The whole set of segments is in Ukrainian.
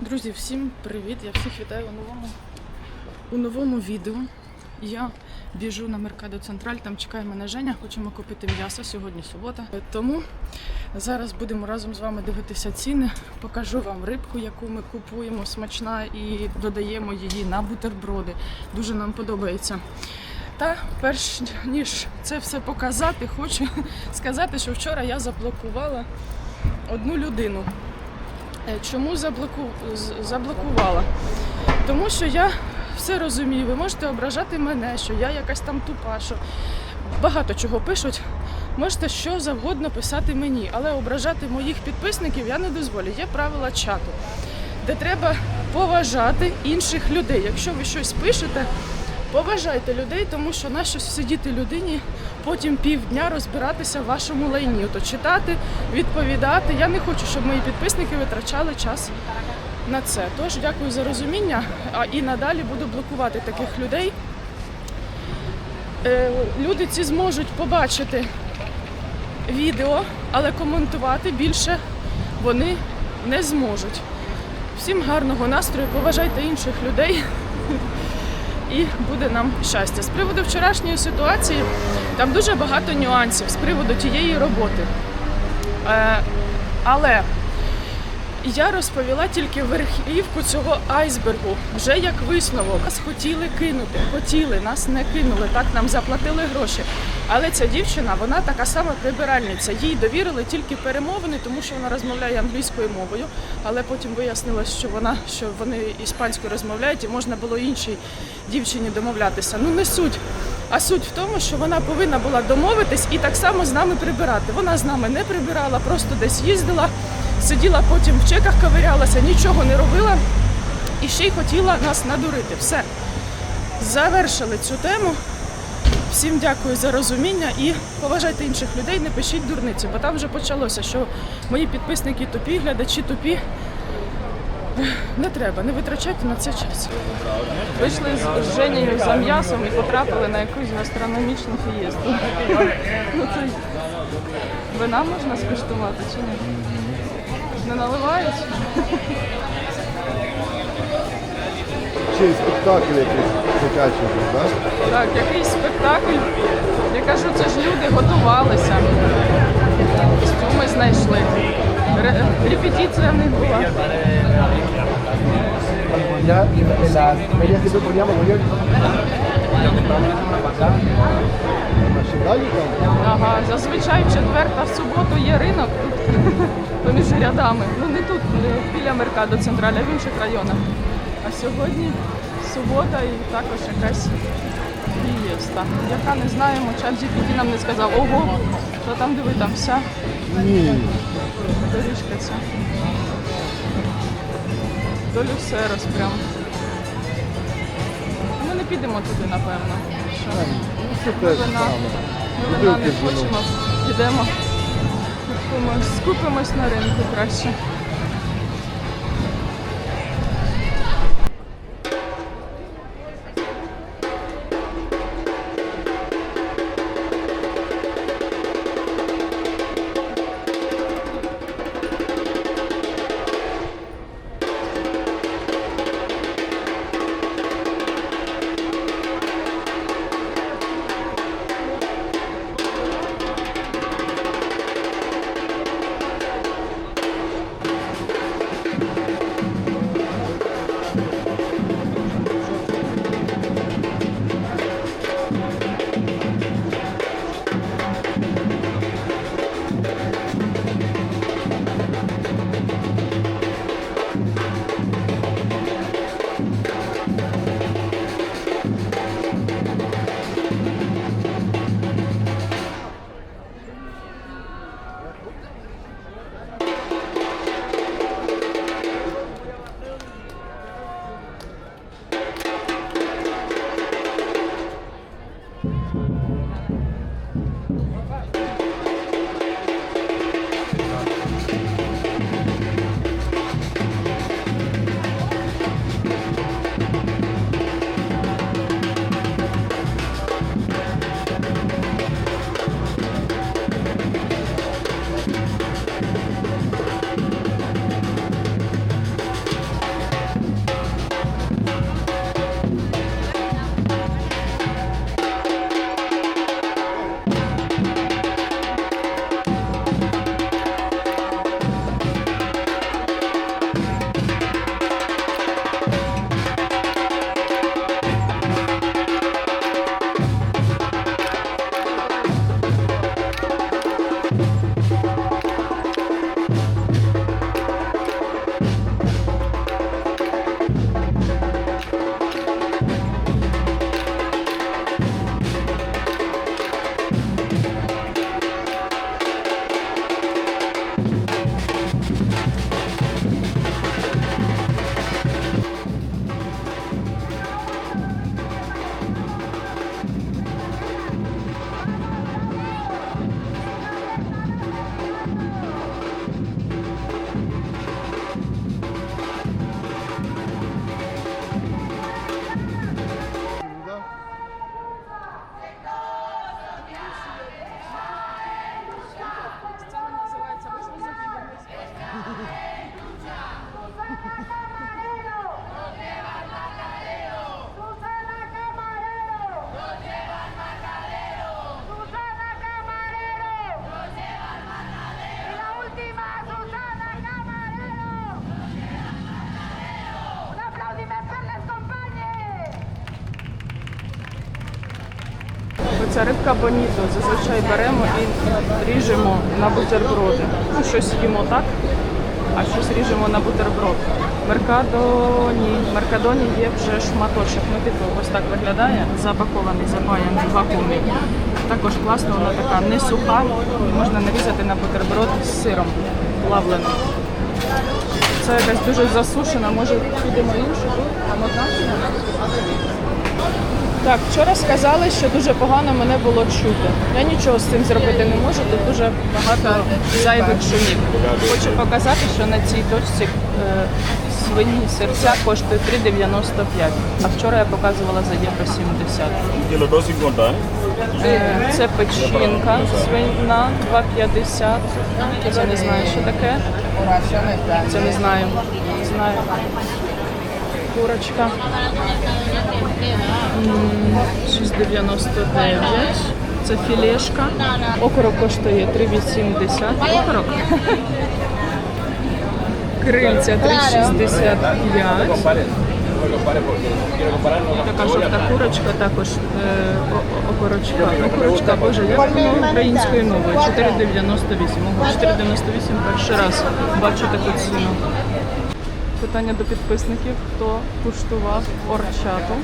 Друзі, всім привіт! Я всіх вітаю у новому, у новому відео. Я біжу на Меркадо Централь, там чекає мене Женя, хочемо купити м'ясо, сьогодні субота. Тому зараз будемо разом з вами дивитися ціни. Покажу вам рибку, яку ми купуємо, смачна і додаємо її на бутерброди. Дуже нам подобається. Та перш ніж це все показати, хочу сказати, що вчора я заблокувала одну людину. Е, Чому заблоку... заблокувала? Тому що я все розумію. Ви можете ображати мене, що я якась там тупа, що багато чого пишуть. Можете що завгодно писати мені, але ображати моїх підписників я не дозволю. Є правила чату, де треба поважати інших людей. Якщо ви щось пишете, поважайте людей, тому що нащо сидіти людині потім півдня розбиратися в вашому лайні. То читати, відповідати. Я не хочу, щоб мої підписники витрачали час на це. Тож дякую за розуміння. А і надалі буду блокувати таких людей. Е, Люди ці зможуть побачити відео, але коментувати більше вони не зможуть. Всім гарного настрою, поважайте інших людей і буде нам щастя. З приводу вчорашньої ситуації там дуже багато нюансів з приводу тієї роботи. Е, але я розповіла тільки верхівку цього айсбергу, вже як висновок. Нас хотіли кинути, хотіли, нас не кинули, так нам заплатили гроші. Але ця дівчина, вона така сама прибиральниця. Їй довірили тільки перемовини, тому що вона розмовляє англійською мовою. Але потім вияснилось, що вона що вони іспанською розмовляють, і можна було іншій дівчині домовлятися. Ну не суть. А суть в тому, що вона повинна була домовитись і так само з нами прибирати. Вона з нами не прибирала, просто десь їздила, сиділа потім в чеках ковирялася, нічого не робила і ще й хотіла нас надурити. Все. Завершили цю тему. Всім дякую за розуміння і поважайте інших людей, не пишіть дурниці, бо там вже почалося, що мої підписники тупі, глядачі тупі. Не треба, не витрачайте на це час. Вийшли з Женєю за м'ясом і потрапили на якусь гастрономічну фієсту. Ну, це вина можна скуштувати чи ні? Не наливають? Ще й спектакль якийсь дитячий був, так? Так, якийсь спектакль. Я кажу, це ж люди готувалися. Костюми знайшли. Ре- Репетиція них була. Я en las ferias siempre poníamos там? Ага, зазвичай в четвер та в суботу є ринок тут поміж рядами. Ну не тут, не біля Меркадо Централя, в інших районах. А сьогодні субота і також якась фієста. Яка не знаємо, чат GPT нам не сказав. Ого, що там диви, там вся Ні. Доріжка ця. До Люсерос прям. Ми не підемо туди, напевно. Що? Ну, це теж Вина. саме. Ми вина не Бутилки з вином. хочемо. Підемо. Купимось, скупимось на ринку краще. Це рибка боніто. Зазвичай беремо і ріжемо на бутерброди. Ну, щось їмо так, а щось ріжемо на бутерброд. Меркадоні. Меркадоні є вже шматочок. Ну, типу, ось так виглядає, запакований, запаяний, в вакуумі. Також класно, вона така не суха, можна нарізати на бутерброд з сиром плавленим. Це якась дуже засушена, може підемо іншу, там одна. Так, вчора сказали, що дуже погано мене було чути. Я нічого з цим зробити не можу, тут дуже багато зайвих шумів. Хочу показати, що на цій точці е, свині серця коштує 3,95, а вчора я показувала за євро 70. Que los dos 50, ¿eh? Е, Це печінка свинина 2,50. Це не знаю, що таке. Це не знаю. Не знаю. Курочка. М, 6,99. Це філешка. Окорок коштує 3,80. Окорок. Крильця 3,65. Така жовта курочка, також е, окорочка. Окорочка, боже, як воно українською мовою? 4,98. Ого, 4,98 перший раз бачу таку ціну. Питання до підписників, хто куштував орчату.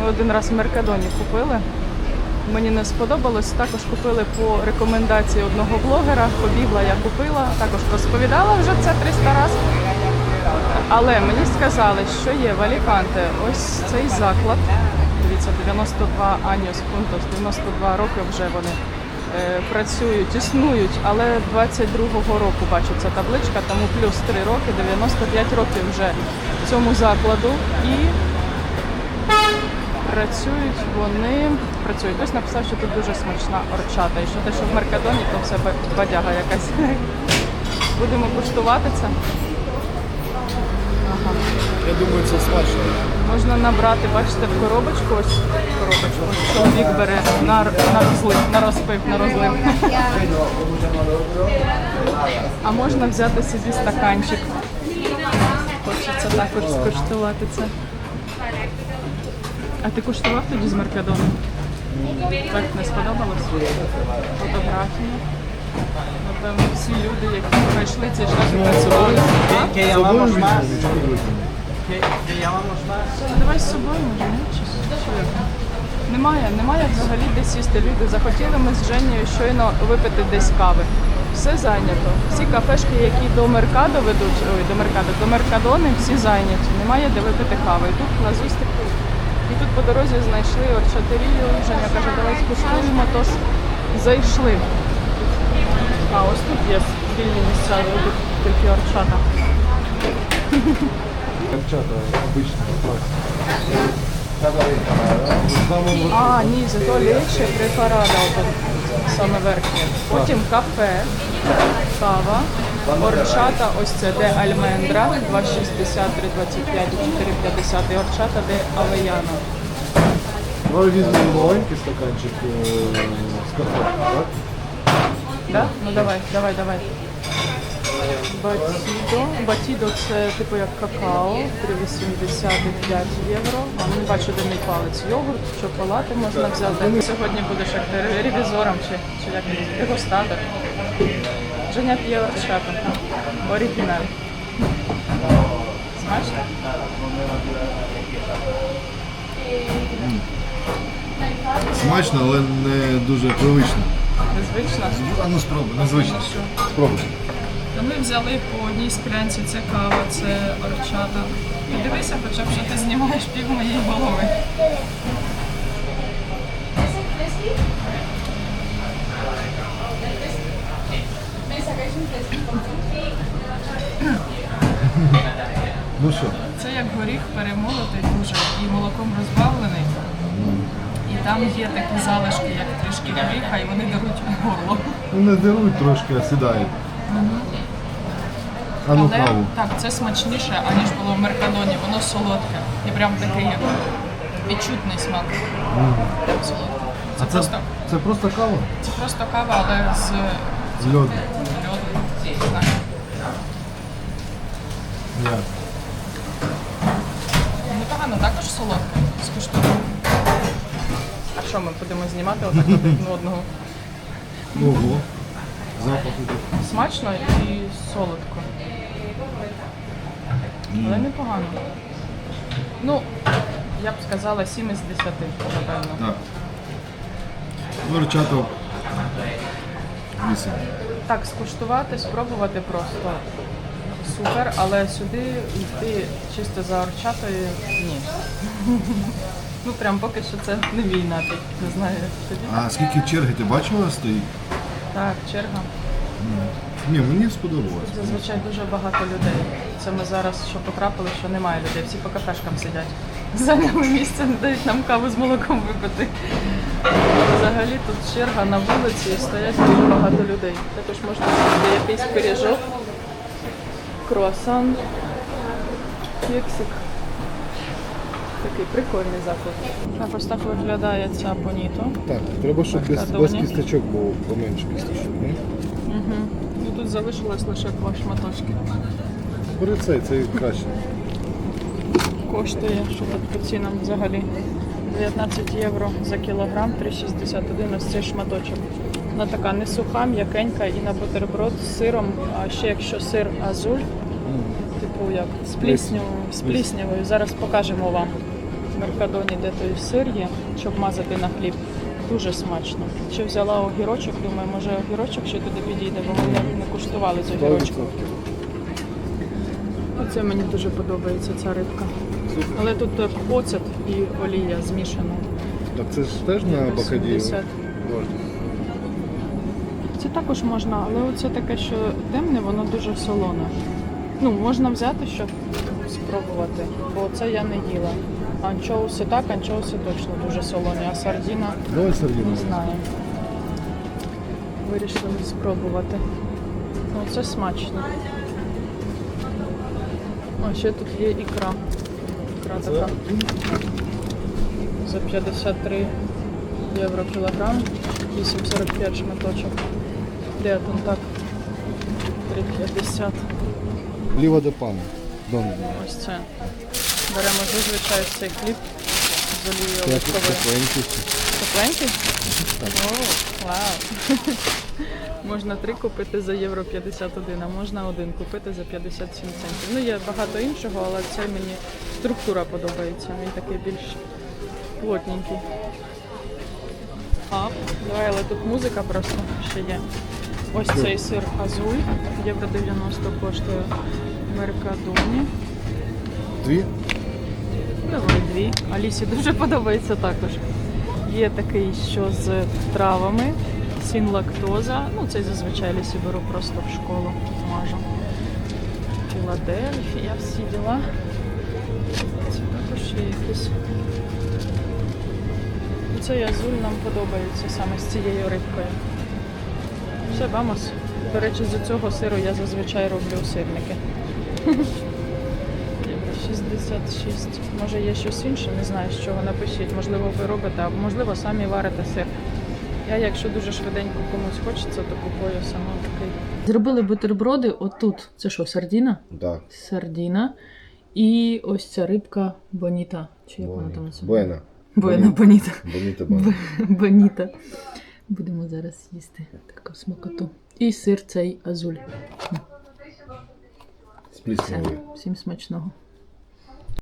Ми один раз в Меркадоні купили. Мені не сподобалось. Також купили по рекомендації одного блогера. Побігла, я купила, також розповідала вже це 300 разів. Але мені сказали, що є в Аліканте ось цей заклад. Дивіться, 92 Аніос Пунтос, 92 роки вже вони працюють, існують, але 22-го року бачу ця табличка, тому плюс 3 роки, 95 років вже цьому закладу. І працюють вони. Працюють. Хтось написав, що тут дуже смачна орчата. І що те, що в Меркадоні, то все бадяга якась. Будемо куштувати це. Думаю, це смачно. Можна набрати, бачите, в коробочку, ось коробочку. Чоловік бере на, на розлив, на розпив, на розлив. А можна взяти собі стаканчик. Хочеться також скуштувати це. А ти куштував тоді з Меркадону? Так не сподобалось? Фотографії. Напевно, всі люди, які пройшли цей шлях працювали. Давай з собою може, ні? Немає, немає взагалі де сісти. Люди захотіли ми з Женєю щойно випити десь кави. Все зайнято. Всі кафешки, які до Меркадо ведуть, ой, до Меркадо, до Меркадони, всі зайняті. Немає де випити кави. І тут на зустріч. І тут по дорозі знайшли орчатерію. Женя каже, давай скуштуємо, тож зайшли. А ось тут є вільні місця, тільки орчата. Копчата обична. Саме А, ні, зато легше препарата отут, саме верхнє. Потім кафе, кава, орчата, ось це де альмендра, 2,60, 3,25, 4,50 і орчата де авеяна. Давай візьмемо маленький стаканчик е, з картоплею, так? Да? Ну давай, давай, давай. Батідо. Батідо це типу як какао, 3,85 євро. А не бачу, де мій палець. Йогурт, шоколади можна взяти. Ти сьогодні будеш як ревізором чи, чи як дегустатор. Женя п'є орчата. Оригінал. Смачно? Смачно, але не дуже привично. Незвично. А ну спробуй, незвично. Спробуй. То ми взяли по одній склянці, це кава, це орчата. І дивися, хоча б що ти знімаєш пів моєї голови. Ну що? Це як горіх перемолотий дуже і молоком розбавлений. Там є такі залишки, як трішки горіха, і вони даруть горло. Ну не деруть трошки, а сідають. А ну Але каву. так, це смачніше, аніж було в Меркадоні. Воно солодке. І прям такий як відчутний смак. Прям солодке. Це, А це, просто, це просто кава? це просто кава, але з З льоду. льоду. Не знаю. Як? Непогано також солодке. Скуштую. Що ми будемо знімати отак один одного? Ого. Запах іде. Смачно і солодко. Але непогано. Ну, я б сказала 7 із 10, напевно. Так. Горчато. Вісім. Так, скуштувати, спробувати просто супер, але сюди йти чисто за орчатою ні. Ну прям поки що це не мій напій. Не знаю. А скільки черги ти бачила стоїть? Так, черга. Ні, мені сподобалось. Зазвичай дуже багато людей. Це ми зараз що потрапили, що немає людей. Всі по кафешкам сидять. Зайняли місце, не дають нам каву з молоком випити. Взагалі тут черга на вулиці і стоять дуже багато людей. Також можна купити якийсь пиріжок, круасан, кексик. Такий прикольний заклад. Так ось так виглядає ця боніто. Так, треба, щоб без, без кісточок було поменше кісточок. Ну? Угу. Ну, тут залишилось лише два шматочки. Бери цей, цей краще. коштує, що тут по цінам взагалі 19 євро за кілограм, 3,61 ось цей шматочок. Вона така не суха, м'якенька і на бутерброд з сиром, а ще якщо сир азуль, типу як з пліснявою. Зараз покажемо вам в Меркадоні, де той сир є, щоб мазати на хліб. Дуже смачно. Ще взяла огірочок, думаю, може огірочок ще туди підійде, бо ми не, куштували з огірочком. Оце мені дуже подобається ця рибка. Але тут оцет і олія змішана. Так це ж теж на бакадію. 70. Це також можна, але оце таке, що темне, воно дуже солоне. Ну, можна взяти, щоб спробувати, бо це я не їла. Анчоуси так, анчоуси точно дуже солоні, а сардіна Давай не знаю. Вирішили спробувати. Ну, це смачно. О, ще тут є ікра. Ікра така. За 53 євро кілограм, 8,45 шматочок. Де там так? 3,50. Ліва де пана. Ось це. Беремо зазвичай цей хліб з олією оливковою. тепленький. Тепленький? О, вау. Можна три купити за євро 51, а можна один купити за 57 центів. Ну, є багато іншого, але це мені структура подобається. Він такий більш плотненький. А, давай, але тут музика просто ще є. Ось цей сир азуль. Євро 90 коштує в Меркадоні. Дві? Давай дві. Алісі дуже подобається також. Є такий, що з травами, сін-лактоза. Ну, це зазвичай Алісі беру просто в школу, смажу. Філадельфія, всі діла. Це також є якісь. Цей азуль нам подобається саме з цією рибкою. Все, вамос. До речі, з цього сиру я зазвичай роблю сирники. 66. Може є щось інше, не знаю з чого напишіть. Можливо, ви робите, а можливо, самі варите сир. Я, якщо дуже швиденько комусь хочеться, то купую сама такий. Зробили бутерброди отут. Це що, сардіна? Так. Сардіна. І ось ця рибка Боніта. Чи як вона там називається? Буена. Буена Боніта. Боніта Бона. Боніта. Будемо зараз їсти таку смакоту. І сир цей азуль. Всім смачного.